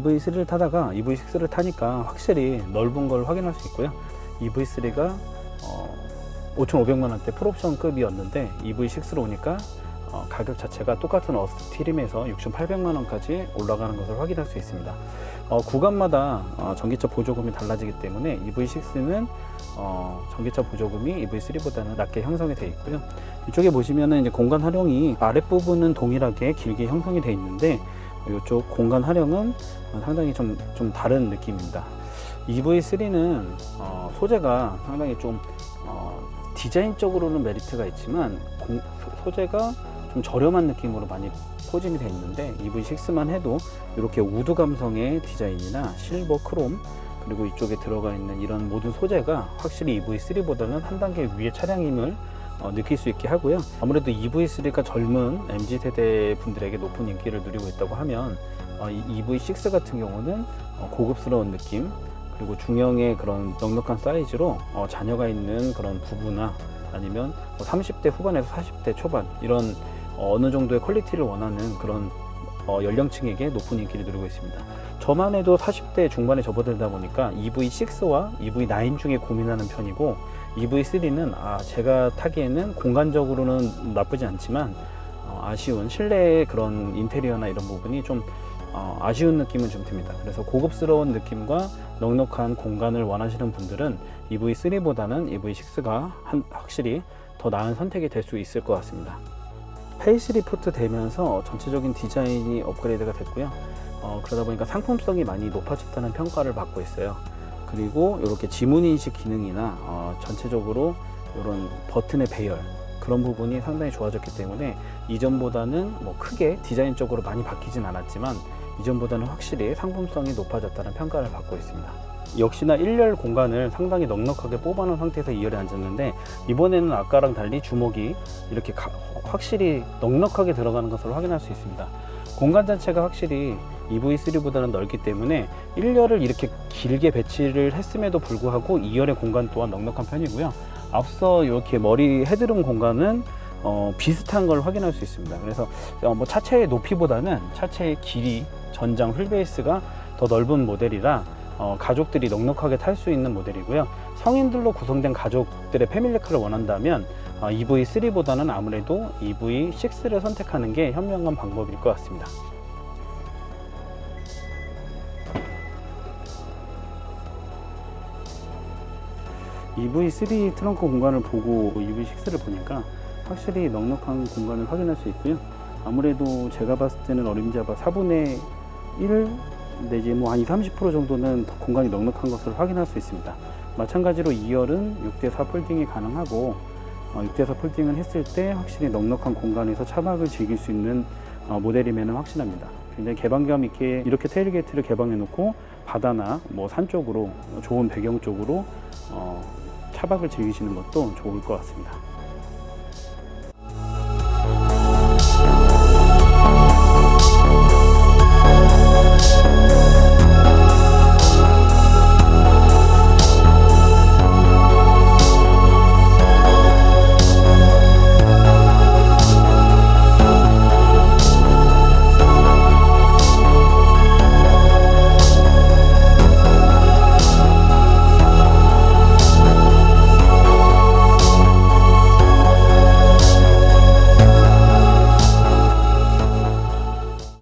EV3를 타다가 EV6를 타니까 확실히 넓은 걸 확인할 수 있고요. EV3가 어, 5,500만 원대 풀옵션급이었는데 EV6로 오니까 어, 가격 자체가 똑같은 어스트 트림에서 6,800만 원까지 올라가는 것을 확인할 수 있습니다. 어, 구간마다 어, 전기차 보조금이 달라지기 때문에 EV6는 어, 전기차 보조금이 EV3보다는 낮게 형성이 되어 있고요. 이쪽에 보시면은 이제 공간 활용이 아랫부분은 동일하게 길게 형성이 되어 있는데 이쪽 공간 활용은 어, 상당히 좀, 좀 다른 느낌입니다. EV3는 어, 소재가 상당히 좀 어, 디자인적으로는 메리트가 있지만 공- 소- 소재가 좀 저렴한 느낌으로 많이 포진이 되어 있는데 EV6만 해도 이렇게 우드 감성의 디자인이나 실버 크롬 그리고 이쪽에 들어가 있는 이런 모든 소재가 확실히 EV3보다는 한 단계 위의 차량임을 어, 느낄 수 있게 하고요. 아무래도 EV3가 젊은 MZ 세대 분들에게 높은 인기를 누리고 있다고 하면 어, 이 EV6 같은 경우는 어, 고급스러운 느낌 그리고 중형의 그런 넉넉한 사이즈로 어, 자녀가 있는 그런 부부나 아니면 뭐 30대 후반에서 40대 초반 이런 어, 어느 정도의 퀄리티를 원하는 그런 어, 연령층에게 높은 인기를 누리고 있습니다. 저만 해도 40대 중반에 접어들다 보니까 EV6와 EV9 중에 고민하는 편이고 EV3는 아, 제가 타기에는 공간적으로는 나쁘지 않지만 어, 아쉬운 실내의 그런 인테리어나 이런 부분이 좀 어, 아쉬운 느낌은 좀 듭니다. 그래서 고급스러운 느낌과 넉넉한 공간을 원하시는 분들은 EV3보다는 EV6가 한, 확실히 더 나은 선택이 될 수 있을 것 같습니다. 페이스리프트 되면서 전체적인 디자인이 업그레이드가 됐고요. 어, 그러다 보니까 상품성이 많이 높아졌다는 평가를 받고 있어요. 그리고 이렇게 지문 인식 기능이나 어, 전체적으로 이런 버튼의 배열 그런 부분이 상당히 좋아졌기 때문에 이전보다는 뭐 크게 디자인적으로 많이 바뀌진 않았지만 이전보다는 확실히 상품성이 높아졌다는 평가를 받고 있습니다. 역시나 1열 공간을 상당히 넉넉하게 뽑아놓은 상태에서 2열에 앉았는데 이번에는 아까랑 달리 주먹이 이렇게 가- 확실히 넉넉하게 들어가는 것을 확인할 수 있습니다. 공간 자체가 확실히 EV3보다는 넓기 때문에 1열을 이렇게 길게 배치를 했음에도 불구하고 2열의 공간 또한 넉넉한 편이고요. 앞서 이렇게 머리 헤드룸 공간은 어, 비슷한 걸 확인할 수 있습니다. 그래서 어, 뭐 차체의 높이보다는 차체의 길이, 전장 휠베이스가 더 넓은 모델이라 어, 가족들이 넉넉하게 탈 수 있는 모델이고요. 성인들로 구성된 가족들의 패밀리카를 원한다면 어, EV3보다는 아무래도 EV6를 선택하는 게 현명한 방법일 것 같습니다. EV3 트렁크 공간을 보고 EV6를 보니까 확실히 넉넉한 공간을 확인할 수 있고요. 아무래도 제가 봤을 때는 어림잡아 4분의 1 내지 뭐한 20, 30% 정도는 더 공간이 넉넉한 것을 확인할 수 있습니다. 마찬가지로 2열은 6대4 폴딩이 가능하고 어, 6대4 폴딩을 했을 때 확실히 넉넉한 공간에서 차박을 즐길 수 있는 어, 모델임에는 확신합니다. 굉장히 개방감 있게 이렇게 테일게이트를 개방해 놓고 바다나 뭐 산 쪽으로 좋은 배경 쪽으로 어, 차박을 즐기시는 것도 좋을 것 같습니다.